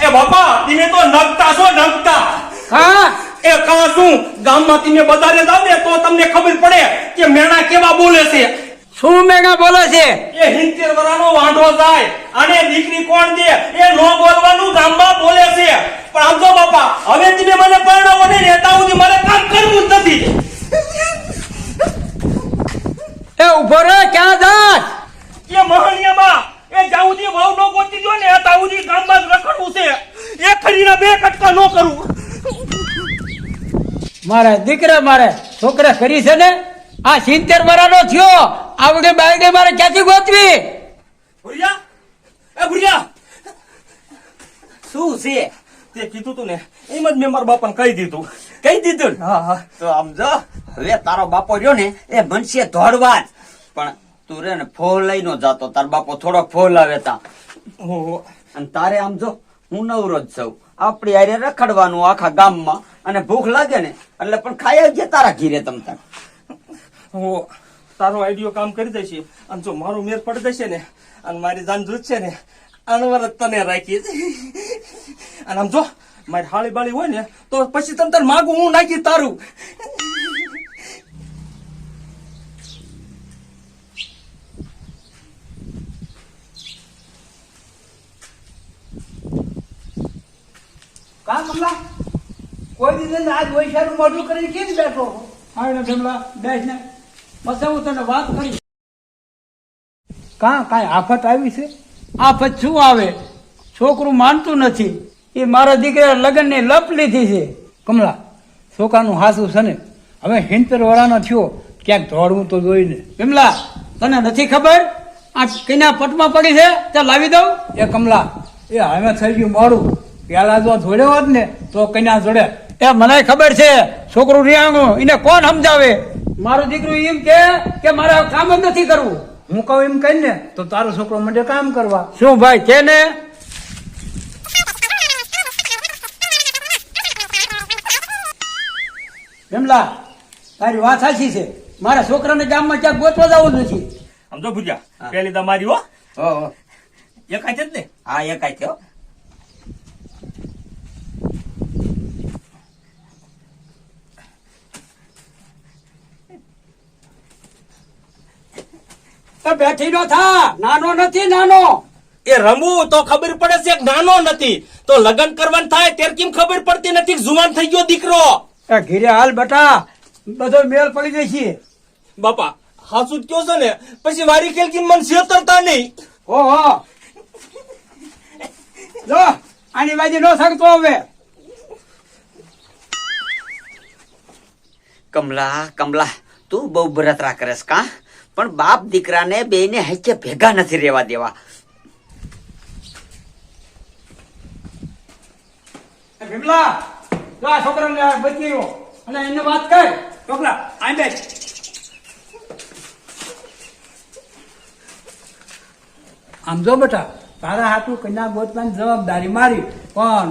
એ બાપા તમે તો નગતા છો નગતા. હા. એ કાં શું ગામમાં તમે બધાને જાવ ને તો તમને ખબર પડે કે મેણા કેવા બોલે છે. શું મેણા બોલે છે? એ હિંતેર વરાનો વાંઢો જાય અને દીકરી કોણ દે એ નો બોલવાનું ગામમાં બોલે છે. પણ આમ તો બાપા હવે તમે મને પરણાવો ને નેતા સુધી મારે કામ કરવું જ નથી એ ઊભો રે ક્યાં જાય એ મહણિયામાં એ જાઉદી વાવ નો ગોતી જો ને તાઉદી ગામમાં જ રખડવું છે એ ખરીના બે કટકા નો કરું મારે દીકરા મારે છોકરા કરી છે ને આ સિત્તેર વર્ષનો થયો. આવડે બાયડે મારે ક્યાંથી ગોતવી? ભુરિયા? એ ભુરિયા! શું છે? તે કીધું તું ને એમ જ મેં મારા બાપાને કહી દીધું. કહી દીધું ને? હા હા. તો સમજો હવે તારો બાપો રહ્યો ને એ મનસે ધોડવા પણ તું રે ને ફોલ લઈ નો જાતો તાર બાપો થોડોક ફોલ આવે તા. અને તારે આમ જો હું નવરો જ છું. આપણી આરે રખડવાનું આખા ગામમાં. અને ભૂખ લાગે ને, એટલે પણ ખાઈ જ તારા ઘીરે તમ તક હો તારો આઈડિયો કામ કરી દેશે અને જો મારું મેર પડી જશે ને, અને મારી જાન છે ને, અનવર જ તને રાખીશ. અને આમ જો, મારી હાળી બાળી હોય ને, તો પછી તમ તાર માગું હું નાખી તારું. કમલા કોઈ દીધે ને આજ વૈશાનું મોઢું કરીને કેમ બેઠો હા? ને ભીમલા બેસ ને. પછી હું તને વાત કરીશ કા કાંઈ આફત આવી છે? આફત શું આવે? છોકરું માનતું નથી. એ મારા દીકરા લગ્નની લપ લીધી છે. કમલા છોકરાનું હાસું છે ને? હવે હિંતર વાળાનો થયો ક્યાંક દોડવું તો જોઈને. કમલા તને નથી ખબર? આ કઈના પટમાં પડી છે? તે લાવી દઉં. એ કમલા એ હવે થઈ ગયું મોડું પેલા જો જોડ્યો હોત ને તો કન્યા જોડે. એ મને ખબર છે છોકરું રિયાણું એને કોણ સમજાવે? મારું દીકરું એમ કે કે મારે કામ જ નથી કરવું. હું કહું એમ કહીને ને તો તારો છોકરો મને કામ કરવા. શું ભાઈ કે ને ભીમલા તારી વાત સાચી છે. મારા છોકરાને ગામમાં ક્યાંક ગોતવા જવું નથી. સમજો ભૂજા પેલી તમારી હો. એકાય જ ને? હા એ કાંઈ થયો બેઠી નો થા. નાનો નથી નાનો. એ રમવું તો ખબર પડે છે નાનો નથી. તો લગ્ન કરવાનું થાય ત્યારે કેમ ખબર પડતી નથી જુવાન થઈ ગયો દીકરો? એ ઘીરે હાલ બટા. બધો મેળ પડી જશે. બાપા હાસુ કયો છો ને? પછી વારી ખેલ કી મન શેતરતા નહીં. ઓહો. જો આની બાજુ નો શકતો હવે. કમલા કમલા તું બહુ બરતરા કરેસ કા? પણ બાપ દીકરાને બેયને હેચે ભેગા નથી રહેવા દેવા. ભીમલા જો આ છોકરાને બચી ગયો અને એને વાત કર. છોકરા આઈ બેસ. આમ જો બેટા તારા હાથું કન્યા ગોતવાની જવાબદારી મારી પણ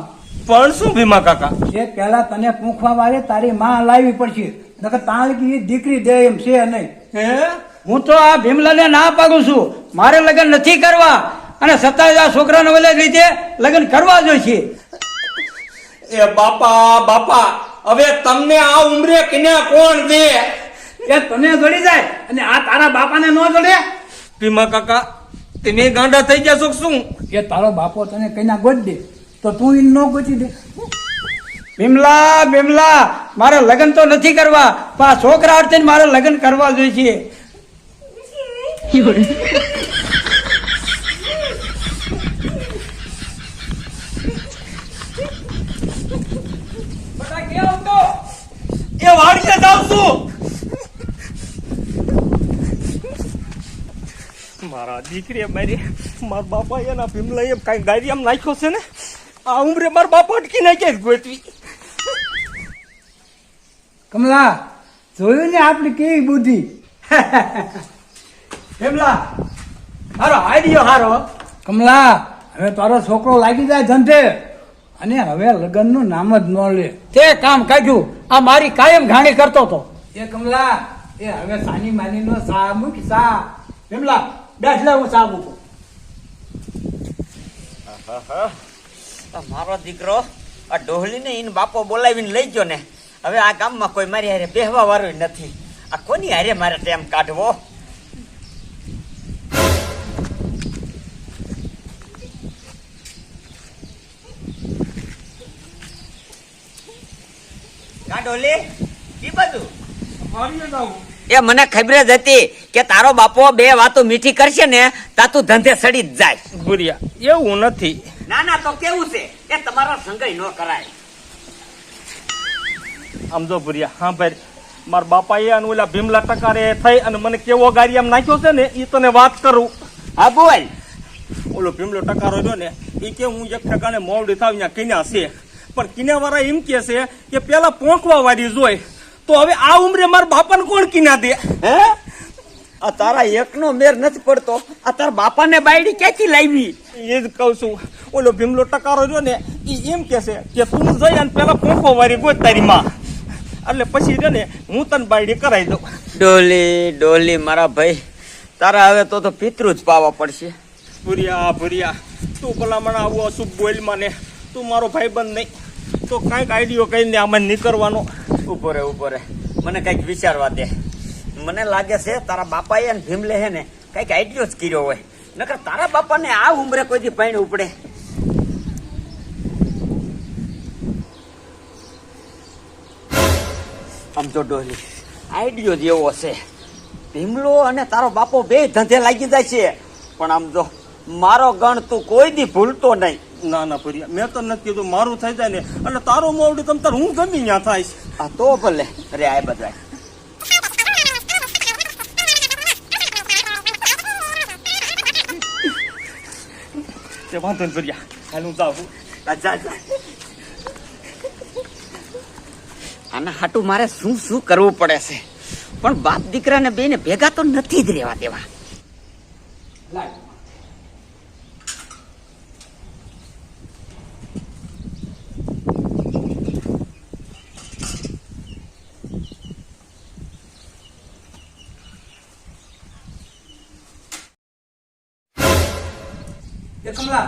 પણ શું ભીમા કાકા? એ પેલા તને પૂંખવા વાળે તારી માં લાવી પડશે. નકર તાળી દીકરી દે એમ છે નહીં. હે? હું તો આ ભીમલાને ના પાડું છું. મારે લગ્ન નથી કરવા અને સત્તાવીસ આ છોકરાને વલે લીધે લગ્ન કરવા જોઈશે. એ બાપા બાપા હવે તમને આ ઉંમરે કન્યા કોણ દે એ તને જોડી જાય અને આ તારા બાપાને ન જોડે. ભીમા કાકા તમે ગાંડા થઈ જશો શું? કે તારો બાપો તને કઈના ગોત દે તો તું ઈ ન ગોતી દે. ભીમલા ભીમલા મારે લગ્ન તો નથી કરવા પણ આ છોકરા અર્થે મારે લગ્ન કરવા જોઈશે. બધા એ વાડીએ જાઉં છું મારા દીકરી મારી મારા બાપા એના ભીમલા એમ કઈ એમ નાખ્યો છે ને? આ ઉંમરે મારા બાપા અટકી નાખ્યા ગોતવી. કમલા જોયું ને આપણી કેવી બુદ્ધિ? ભીમલા હારો આઈડિયો હારો. કમલા હવે તારો છોકરો લાગી જાય ધંધે અને હવે લગ્નનું નામ જ ન લે. તે કામ કાઢ્યું. આ મારી કાયમ ઘાણી કરતો હતો. એ કમલા એ હવે સાની માની નો સા મૂક સા. હેમલા બેઠ લે હું સા મૂકું. મારો દીકરો આ ડોહલીને ઇન બાપો બોલાવીને લઈ ગયો ને. હવે આ ગામમાં કોઈ મારી હારે બેહવા વાળું નથી. આ કોની હારે મારે ટાઈમ કાઢવો? ડોલી ઈ બધું. એ મને ખબર જ હતી કે તારો બાપો બે વાતો મીઠી કરશે ને તા તું ધંધે સડી જ જાય. ભૂરિયા એવું નથી. ના ના તો કેવું છે? કે તમારો સંગય ન કરાય. આમ જો ભૂરિયા હા ભાઈ મારા બાપાએ અને ઓલા ભીમલા ટકારે થઈ અને મને કેવો ગાડી આમ નાખ્યો છે ને એ તને વાત કરું. હા બોલ. ઓલો ભીમલો ટકારો જો ને એ કે હું એક ઠેકાણે મોવડી થાવ ત્યાં કિન્યા છે. પણ કિનાવાળા એમ કે છે કે પેલા પોંખવા વાળી જોઈ તો હવે આ ઉંમરે મારા બાપાને કોણ કિના દે? હે? આ તારા એકનો મેર નથી પડતો. આ તારા બાપાને બાયડી ક્યાંથી લાવી? એ જ કહું છું. ઓલો ભીમલો ટકારો જો ને એ એમ કે છે કે તું જઈ અને પેલા પોંખો વાળી ગોત તારી માં. એટલે પછી છે ને હું તને બાયડી કરાવી દઉં. ડોલી ડોલી મારા ભાઈ તારા હવે તો તો પિતૃ જ પાવા પડશે. ભૂરિયા ભૂરિયા તું ભલામણ આવું અશુભ બોલમાં ને તું મારો ભાઈ બંધ નહીં. તો કાંઈક આઈડિયો કહીને આમાં નીકળવાનો. ઊભો રહે, ઊભો મને કંઈક વિચારવા દે. મને લાગે છે તારા બાપાએ ને ભીમલે હે ને, કંઈક આઈડિયો જ કર્યો હોય. નકર તારા બાપાને આ ઉંમરે કોઈ દી પાણી ઉપડે? આમ તો ડોલી આઈડિયો જ એવો છે. ભીમલો અને તારો બાપો બે ધંધે લાગી જાય છે. પણ આમ જો, મારો ગણ તું કોઈ દી ભૂલતો નહીં. ના ના ભૂરિયા. મેં તો નથી કીધું મારું થઈ જાય ને. એટલે તારું મોવડી તમ તાર હું ગમી ત્યાં થાય આ તો ભલે. અરે આ બધા તે વાંધો નહીં ભૂરિયા. હાલ હું જાઉં. જા જા. આના હાટું મારે શું શું કરવું પડે છે? પણ બાપ દીકરાને બેને ભેગા તો નથી જ રહેવા દેવા. એ કમલા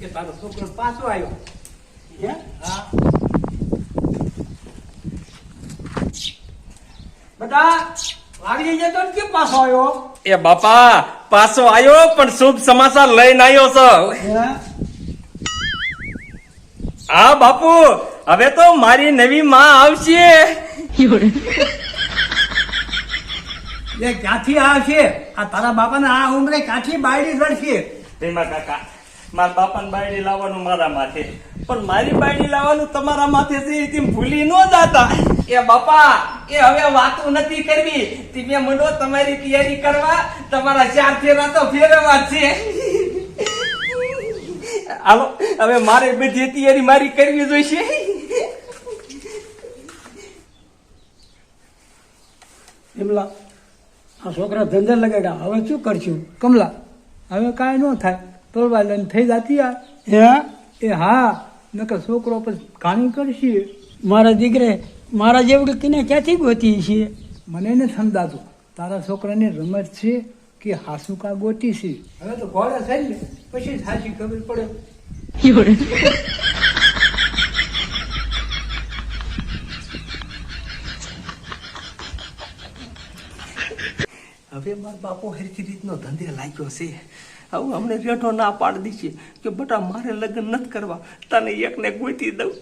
કે તારો છોકરો પાછો આવ્યો હે? હા. બધા વાગી જતો કેમ પાછો આવ્યો એ બાપા પાછો આવ્યો પણ શુભ સમાચાર લઈને આવ્યો છો. હા? બાપુ હવે તો મારી નવી માં આવશે. એ ક્યાંથી આવશે? આ તારા બાપાને આ ઉંમરે ક્યાંથી બાયડી જડશે તેમાં કાકા મારા બાપાને બાયડી લાવવાનું મારા માથે પણ મારી બાયડી લાવવાનું તમારા માથે છે એ ભૂલી ન જાતા. એ બાપા, એ હવે વાતો નથી કરવી. તમે મંડો તમારી તૈયારી કરવા. તમારા ચાર ફેરા તો ફેરવા છે. હાલો, હવે મારે બધી તૈયારી મારી કરવી જોઈશે. કમલા, આ છોકરા ધંધે લગાડ્યા. હવે શું કરશું? કમલા, હવે કાંઈ ન થાય. તોડવા લઈને થઈ જતી આ. હે? એ હા નકર છોકરો પછી કાણી કરશે. મારા દીકરે મારા જેવડી કને ક્યાંથી ગોતી છે મને ને સમજાતું. તારા છોકરાની રમત છે કે હાસુ કા ગોતી છે? હવે તો ઘોડા થઈ ને પછી સાચી ખબર પડે. હવે મારો બાપો હરખી રીતનો ધંધે લાગ્યો છે. હવે અમને રેઠો ના પાડી દીધી કે, બટા, મારે લગ્ન નથી કરવા. તને એકને ગોતી દઉં.